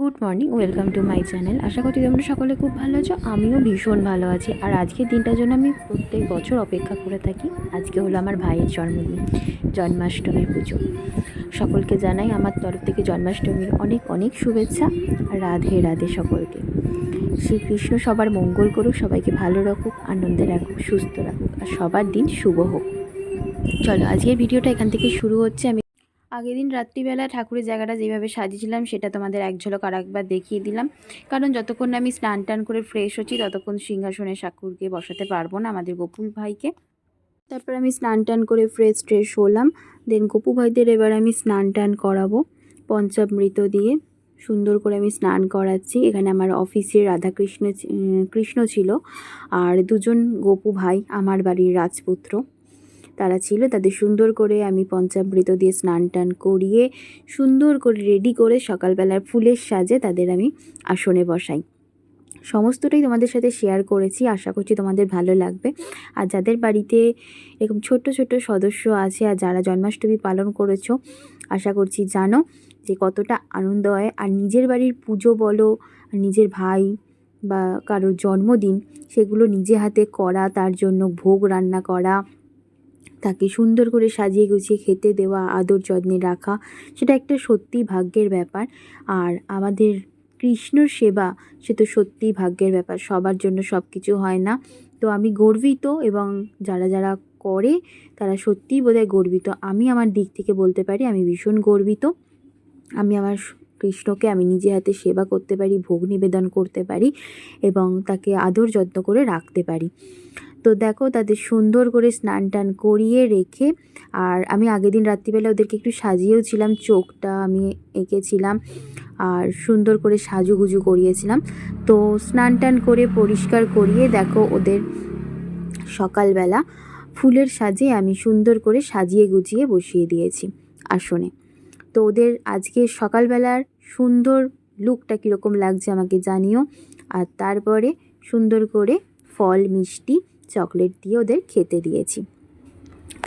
Good morning welcome to my channel আশা করি তোমরা সকলে খুব ভালো আছো, আমিও ভীষণ ভালো আছি। আর আজকের দিনটার জন্য আমি প্রত্যেক বছর অপেক্ষা করে থাকি। আজকে হলো আমার ভাইয়ের জন্মদিন, জন্মাষ্টমীর পুজো। সকলকে জানাই আমার তরফ থেকে জন্মাষ্টমীর অনেক অনেক শুভেচ্ছা। আর রাধে রাধে সকলকে। শ্রীকৃষ্ণ সবার মঙ্গল করুক, সবাইকে ভালো রাখুক, আনন্দে রাখুক, সুস্থ রাখুক। আর সবার দিন শুভ হোক। চলো, আজকের ভিডিওটা এখান থেকে শুরু হচ্ছে। আমি আগের দিন রাত্রিবেলা ঠাকুরের জায়গাটা যেভাবে সাজিয়েছিলাম, সেটা তোমাদের এক ঝলক আর একবার দেখিয়ে দিলাম। কারণ যতক্ষণ না আমি স্নান টান করে ফ্রেশ হচ্ছি, ততক্ষণ সিংহাসনে ঠাকুরকে বসাতে পারব না আমাদের গোপুল ভাইকে। তারপর আমি স্নান টান করে ফ্রেশ ট্রেশ হলাম। দেন গোপু ভাইদের এবার আমি স্নান টান করাবো পঞ্চামৃত দিয়ে। সুন্দর করে আমি স্নান করাচ্ছি। এখানে আমার অফিসে রাধাকৃষ্ণ কৃষ্ণ ছিল। আর দুজন গোপু ভাই, আমার বাড়ির রাজপুত্র। তারা ছিল, তাদের সুন্দর করে আমি পঞ্চামৃত দিয়ে স্নান টান করিয়ে, সুন্দর করে রেডি করে সকালবেলার ফুলের সাজে তাদের আমি আসনে বসাই। সমস্তটাই তোমাদের সাথে শেয়ার করেছি, আশা করছি তোমাদের ভালো লাগবে। আর যাদের বাড়িতে এরকম ছোট্ট ছোট্ট সদস্য আছে আর যারা জন্মাষ্টমী পালন করেছ, আশা করছি জানো যে কতটা আনন্দ হয়। আর নিজের বাড়ির পুজো বলো নিজের ভাই বা কারোর জন্মদিন, সেগুলো নিজে হাতে করা, তার জন্য ভোগ রান্না করা তাকে সুন্দর করে সাজিয়ে গুছিয়ে খেতে দেওয়া, আদর যত্নে রাখা, সেটা একটা সত্যি ভাগ্যের ব্যাপার। আর আমাদের কৃষ্ণর সেবা, সে তো সত্যিই ভাগ্যের ব্যাপার, সবার জন্য সব কিছু হয় না। তো আমি গর্বিত এবং যারা যারা করে, তারা সত্যিই বোধহয় গর্বিত। আমি আমার দিক থেকে বলতে পারি, আমি ভীষণ গর্বিত। আমি আমার কৃষ্ণকে আমি নিজে হাতে সেবা করতে পারি, ভোগ নিবেদন করতে পারি এবং তাকে আদর যত্ন করে রাখতে পারি। তো দেখো তাদের সুন্দর করে স্নান টান করিয়ে রেখে, আর আমি আগের দিন রাত্রিবেলা ওদেরকে একটু সাজিয়েও ছিলাম, চোখটা আমি এঁকেছিলাম আর সুন্দর করে সাজুগুজু করিয়েছিলাম। তো স্নান টান করে পরিষ্কার করিয়ে দেখো ওদের সকালবেলা ফুলের সাজে আমি সুন্দর করে সাজিয়ে গুজিয়ে বসিয়ে দিয়েছি আসনে। তো ওদের আজকে সকালবেলার সুন্দর লুকটা কীরকম লাগছে আমাকে জানিও। আর তারপরে সুন্দর করে ফল, মিষ্টি চকলেট দিয়ে ওদের খেতে দিয়েছি।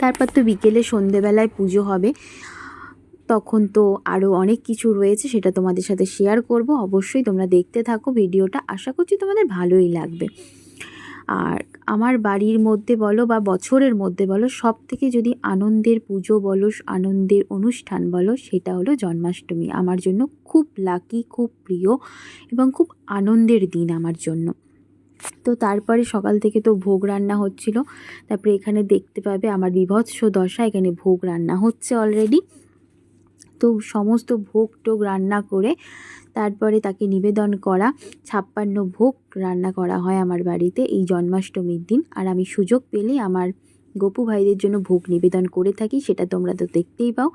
তারপর তো বিকেলে সন্ধেবেলায় পুজো হবে। তখন তো আরও অনেক কিছু রয়েছে, সেটা তোমাদের সাথে শেয়ার করব। অবশ্যই তোমরা দেখতে থাকো ভিডিওটা। আশা করছি তোমাদের ভালোই লাগবে। আর আমার বাড়ির মধ্যে বলো বা বছরের মধ্যে বলো সব থেকে যদি আনন্দের পুজো বলো, আনন্দের অনুষ্ঠান বলো, সেটা হলো জন্মাষ্টমী। আমার জন্য খুব লাকি খুব প্রিয় এবং খুব আনন্দের দিন আমার জন্য। তো তারপরে সকাল থেকে তো ভোগ রান্না হচ্ছিল। তারপরে এখানে দেখতে পাবে আমার বিভৎস দশা, এখানে ভোগ রান্না হচ্ছে অলরেডি তো সমস্ত ভোগ টোগ রান্না করে তারপরে তাকে নিবেদন করা, ছাপ্পান্ন ভোগ রান্না করা হয় আমার বাড়িতে এই জন্মাষ্টমীর দিন। আর আমি সুযোগ পেলে আমার গপু ভাইদের জন্য ভোগ নিবেদন করে থাকি, সেটা তোমরা তো দেখতেই পাও।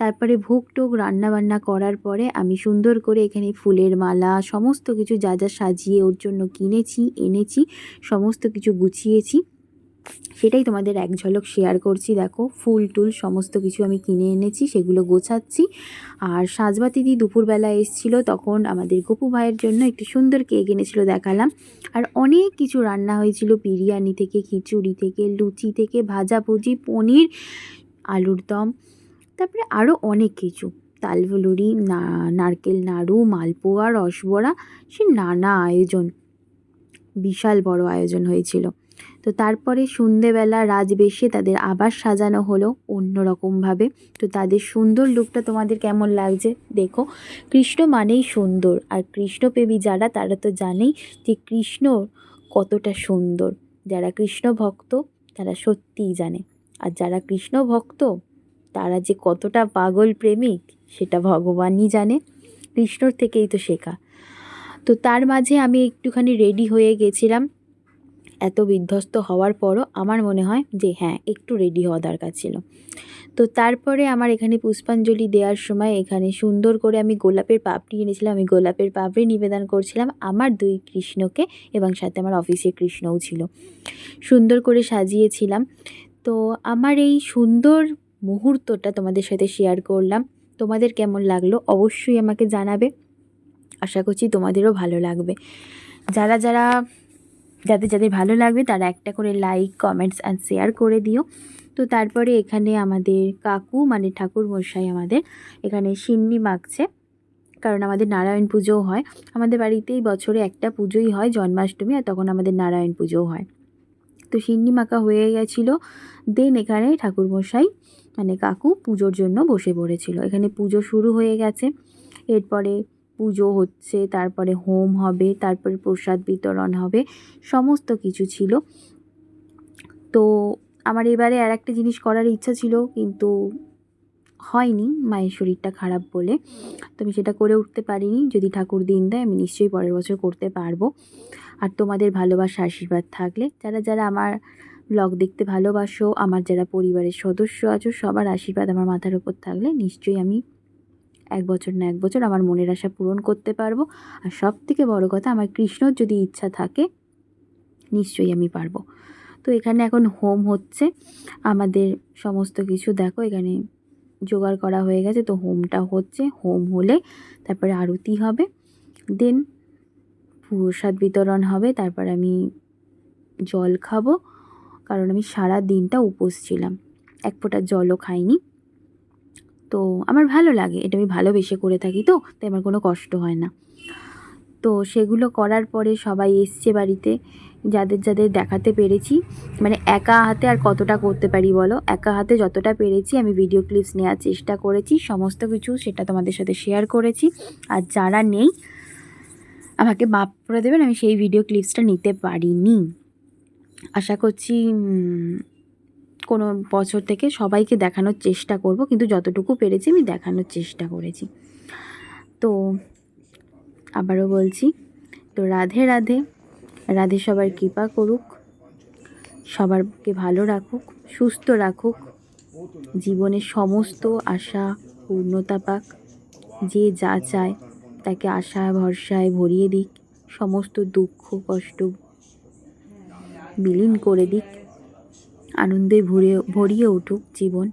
তারপরে ভোগ টোগ রান্নাবান্না করার পরে আমি সুন্দর করে এখানে ফুলের মালা, সমস্ত কিছু যা যা সাজিয়ে ওর জন্য কিনেছি, এনেছি, সমস্ত কিছু গুছিয়েছি। সেটাই তোমাদের এক ঝলক শেয়ার করছি। দেখো, ফুল টুল সমস্ত কিছু আমি কিনে এনেছি, সেগুলো গোছাচ্ছি। আর সাজবাতিদি দুপুরবেলা এসেছিল, তখন আমাদের গপু ভাইয়ের জন্য একটি সুন্দর কেক এনেছিল দেখালাম। আর অনেক কিছু রান্না হয়েছিল, বিরিয়ানি থেকে, খিচুড়ি থেকে, লুচি থেকে, ভাজাভুজি, পনির, আলুর দম, তারপরে আরও অনেক কিছু। তালভুলুরি না, নারকেল নাড়ু, মালপোয়া, রসবড়া, সে নানা আয়োজন, বিশাল বড় আয়োজন হয়েছিল। তো তারপরে সন্ধেবেলা রাজবেশে তাদের আবার সাজানো হলো অন্যরকমভাবে। তো তাদের সুন্দর লুকটা তোমাদের কেমন লাগছে দেখো। কৃষ্ণ মানেই সুন্দর, আর কৃষ্ণপ্রেমী যারা, তারা তো জানেই যে কৃষ্ণ কতটা সুন্দর। যারা কৃষ্ণ ভক্ত, তারা সত্যিই জানে। আর যারা কৃষ্ণ ভক্ত, তারা যে কতটা পাগল প্রেমিক, সেটা ভগবানই জানে। কৃষ্ণর থেকেই তো শেখা। তো তার মাঝে আমি একটুখানি রেডি হয়ে গেছিলাম। এত বিধ্বস্ত হওয়ার পরও আমার মনে হয় যে হ্যাঁ একটু রেডি হওয়া দরকার ছিল। তো তারপরে আমার এখানে পুষ্পাঞ্জলি দেওয়ার সময় এখানে সুন্দর করে আমি গোলাপের পাপড়ি এনেছিলাম, আমি গোলাপের পাপড়ি নিবেদন করছিলাম আমার দুই কৃষ্ণকে এবং সাথে আমার অফিসের কৃষ্ণও ছিল। সুন্দর করে সাজিয়েছিলাম। তো আমার এই সুন্দর মুহূর্তটা তোমাদের সাথে শেয়ার করলাম। তোমাদের কেমন লাগল অবশ্যই আমাকে জানাবে। আশা করছি তোমাদেরও ভালো লাগবে। যারা যারা যাদের যাদের ভালো লাগবে তারা একটা করে লাইক কমেন্টস অ্যান্ড শেয়ার করে দিও। তো তারপরে এখানে আমাদের কাকু মানে ঠাকুর মশাই আমাদের এখানে সিন্নি মাখছে, কারণ আমাদের নারায়ণ পুজোও হয়। আমাদের বাড়িতেই বছরে একটা পুজোই হয়, জন্মাষ্টমী, আর তখন আমাদের নারায়ণ পুজোও হয়। তো সিন্নি মাখা হয়ে গেছিল দেন এখানে ঠাকুরমশাই মানে কাকু পুজোর জন্য বসে পড়েছিল। এখানে পুজো শুরু হয়ে গেছে। এরপরে পুজো হচ্ছে, তারপরে হোম হবে, তারপরে প্রসাদ বিতরণ হবে, সমস্ত কিছু ছিল। তো আমার এবারে আর একটা জিনিস করার ইচ্ছা ছিল, কিন্তু হয়নি, মায়ের শরীরটা খারাপ বলে। তো আমি সেটা করে উঠতে পারিনি, যদি ঠাকুর দিন দেয়, আমি নিশ্চয়ই পরের বছর করতে পারব। আর তোমাদের ভালোবাসা আশীর্বাদ থাকলে, যারা যারা আমার ব্লগ দেখতে ভালোবাসো, আমার যারা পরিবারের সদস্য আছো, সবার আশীর্বাদ আমার মাথার ওপর থাকলে নিশ্চয়ই আমি এক বছর না এক বছর আমার মনের আশা পূরণ করতে পারব। আর সব থেকে বড় কথা, আমার কৃষ্ণর যদি ইচ্ছা থাকে, নিশ্চয়ই আমি পারব। তো এখানে এখন হোম হচ্ছে। আমাদের সমস্ত কিছু দেখো, এখানে জোগাড় করা হয়ে গেছে। তো হোমটা হচ্ছে, হোম হলে তারপরে আরতি হবে। দেন প্রসাদ বিতরণ হবে, তারপর আমি জল খাব। কারণ আমি সারা দিনটা উপোস ছিলাম। এক ফোঁটা জলও খাইনি। তো আমার ভালো লাগে, এটা আমি ভালোবেসে করে থাকি তো, তাই আমার কোনো কষ্ট হয় না। তো সেগুলো করার পরে সবাই এসছে বাড়িতে, যাদের যাদের দেখাতে পেরেছি। মানে একা হাতে আর কতটা করতে পারি বলো? একা হাতে যতটা পেরেছি আমি ভিডিও ক্লিপস নেওয়ার চেষ্টা করেছি, সমস্ত কিছু সেটা তোমাদের সাথে শেয়ার করেছি। আর যারা নেই, আমাকে মাপ করে দেবেন, আমি সেই ভিডিও ক্লিপসটা নিতে পারিনি। আশা করছি কোনো বছর থেকে সবাইকে দেখানোর চেষ্টা করব, কিন্তু যতটুকু পেরেছি আমি দেখানোর চেষ্টা করেছি। তো আবারও বলছি, তো রাধে রাধে। রাধে সবার কৃপা করুক, সবারকে ভালো রাখুক, সুস্থ রাখুক। জীবনের সমস্ত আশা পূর্ণতা পাক। যে যা চায় তাকে আশা, ভরসায় ভরিয়ে দিক, সমস্ত দুঃখ, কষ্ট বিলীন করে দিক। আনন্দে ভরে ভরিয়ে উঠুক জীবন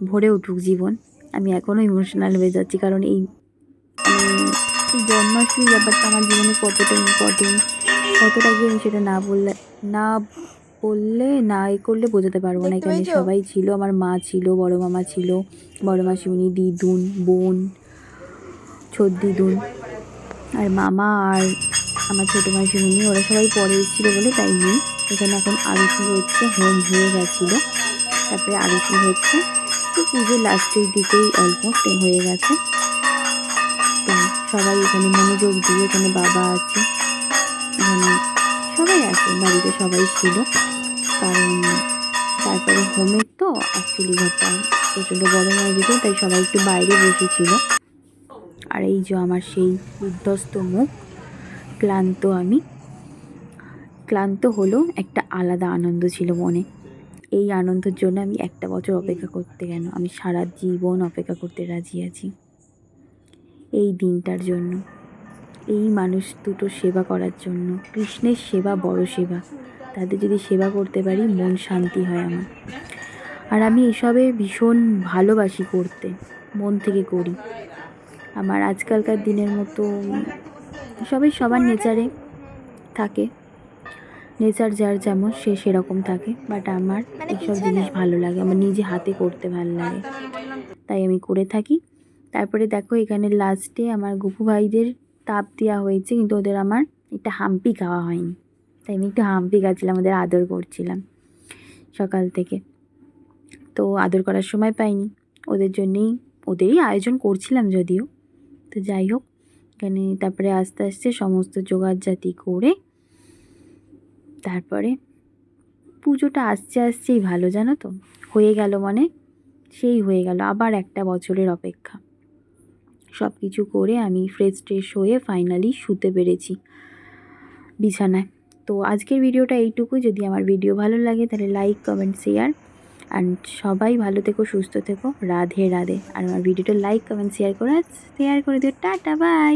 ভরে উঠুক জীবন। আমি এখনও ইমোশনাল হয়ে যাচ্ছি কারণ এই এই জন্মাষ্টমী ব্যাপারটা আমার জীবনে কতটা ইম্পর্টেন্ট কতটা কি আমি সেটা না বললে না বললে না এ করলে বোঝাতে পারব না। এখানে সবাই ছিল আমার মা ছিল বড় মামা ছিল বড় মাসিমণি দিদুন বোন ছোট দিদুন আর মামা আর আমার ছোটো মাসিমণি ওরা সবাই পরে এসেছিল বলে তাই নেই। এখানে এখন আরতি হচ্ছে হোম হয়ে গেছিল। তারপরে আরতি হচ্ছে, তো পুজোর লাস্টের দিকেই অলমোস্ট হয়ে গেছে। তো সবাই এখানে মনোযোগ দিয়ে, এখানে বাবা আছে, এখানে সবাই আছে, বাড়িতে সবাই ছিল। কারণ তারপরে হোমের তো অ্যাকচুয়ালি ঘরটা প্রচণ্ড গরম হয়ে গেছে, তাই সবাই একটু বাইরে বসেছিল। আর এই যে আমার সেই বিধ্বস্ত মুখ ক্লান্ত আমি। ক্লান্ত হলেও একটা আলাদা আনন্দ ছিল মনে। এই আনন্দের জন্য আমি একটা বছর অপেক্ষা করতে কেন? আমি সারা জীবন অপেক্ষা করতে রাজি আছি। এই দিনটার জন্য। এই মানুষ দুটো সেবা করার জন্য। কৃষ্ণের সেবা বড় সেবা। তাদের যদি সেবা করতে পারি, মন শান্তি হয় আমার। আর আমি এসবে ভীষণ ভালোবাসি করতে। মন থেকে করি। আমার আজকালকার দিনের মতো সবাই সবার নেচারে থাকে। নেচার যার যেমন সে সেরকম থাকে। বাট আমার এইসব জিনিস ভালো লাগে আমার নিজে হাতে করতে ভালো লাগে। তাই আমি করে থাকি। তারপরে দেখো এখানে লাস্টে আমার গুপু ভাইদের তাপ দেওয়া হয়েছে কিন্তু ওদের আমার একটা হাম্পি খাওয়া হয়নি। তাই আমি একটু হাম্পি খাচ্ছিলাম ওদের আদর করছিলাম সকাল থেকে। তো আদর করার সময় পাইনি। ওদের জন্যেই ওদেরই আয়োজন করছিলাম যদিও। তো যাই হোক এখানে তারপরে আস্তে আস্তে সমস্ত জোগাড় জাতি করে তারপরে পুজোটা আসছে আসছেই ভালো, জানো তো? হয়ে গেল মানে সেই হয়ে গেল, আবার একটা বছরের অপেক্ষা। সব কিছু করে আমি ফ্রেশ ট্রেশ হয়ে ফাইনালি শুতে পেরেছি বিছানায়। তো আজকের ভিডিওটা এইটুকু যদি আমার ভিডিও ভালো লাগে তাহলে লাইক কমেন্ট শেয়ার অ্যান্ড সবাই ভালো থেকো, সুস্থ থেকো। রাধে রাধে। আর আমার ভিডিওটা লাইক কমেন্ট শেয়ার করে শেয়ার করে দিও। Tata bye